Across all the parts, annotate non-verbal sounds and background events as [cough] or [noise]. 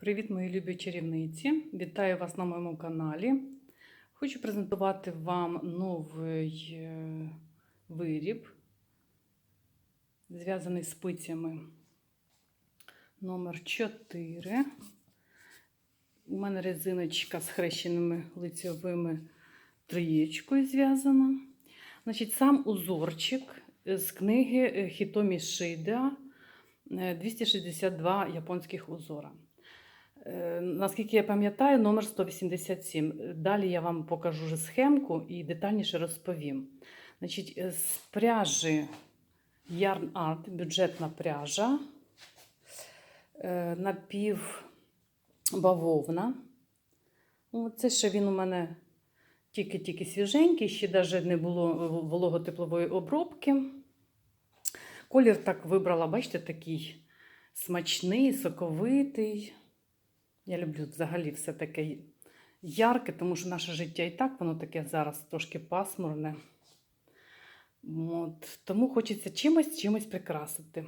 Привіт, мої любі чарівниці! Вітаю вас на моєму каналі. Хочу презентувати вам новий е, виріб, зв'язаний з спицями номер 4. У мене резиночка з хрещеними лицьовими троєчкою зв'язана. Значить, сам узорчик з книги Хітомі Шида 262 японських узора. Наскільки я пам'ятаю, номер 187. Далі я вам покажу вже схемку і детальніше розповім. Значить, е, з пряжі Yarn Art, бюджетна пряжа, е, напів бавовна. Це ще він у мене тільки-тільки свіженький, ще навіть не було вологотеплової обробки. Колір так вибрала, бачите, такий смачний, соковитий. Я люблю взагалі все таке ярке, тому що наше життя і так воно таке зараз трошки пасмурне. От, тому хочеться чимось чимось прикрасити.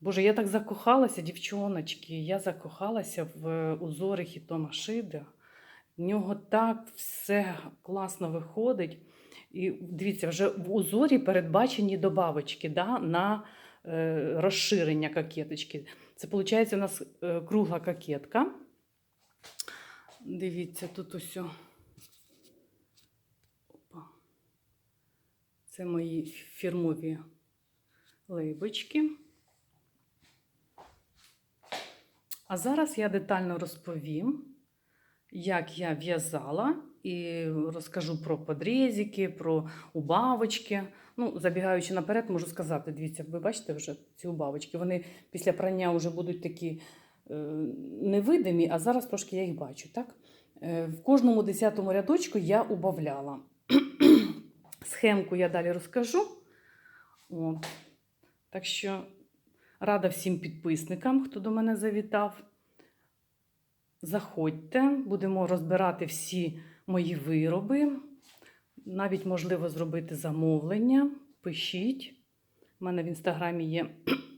Боже, я так закохалася, дівчоночки, я закохалася в узори Хітома Шида. В нього так все класно виходить. І дивіться, вже в узорі передбачені добавочки да, на е, розширення кокеточки. Це виходить у нас е, кругла кокетка. Дивіться, тут усе. Опа. Це мої фірмові лейбочки. А зараз я детально розповім, як я в'язала, і розкажу про подрізики, про убавочки. Ну, забігаючи наперед, можу сказати, дивіться, ви бачите вже ці убавочки. Вони після прання вже будуть такі невидимі, а зараз трошки я їх бачу. так? Е, в кожному десятому рядочку я убавляла. [clears throat] Схемку я далі розкажу. О. Так що рада всім підписникам, хто до мене завітав. Заходьте, будемо розбирати всі мої вироби. Навіть можливо зробити замовлення. Пишіть. У мене в інстаграмі є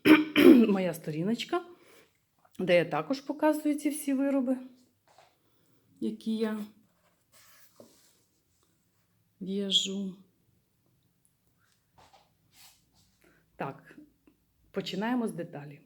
[clears throat] моя сторіночка, де я також показую ці всі вироби, які я в'яжу. Так, починаємо з деталі.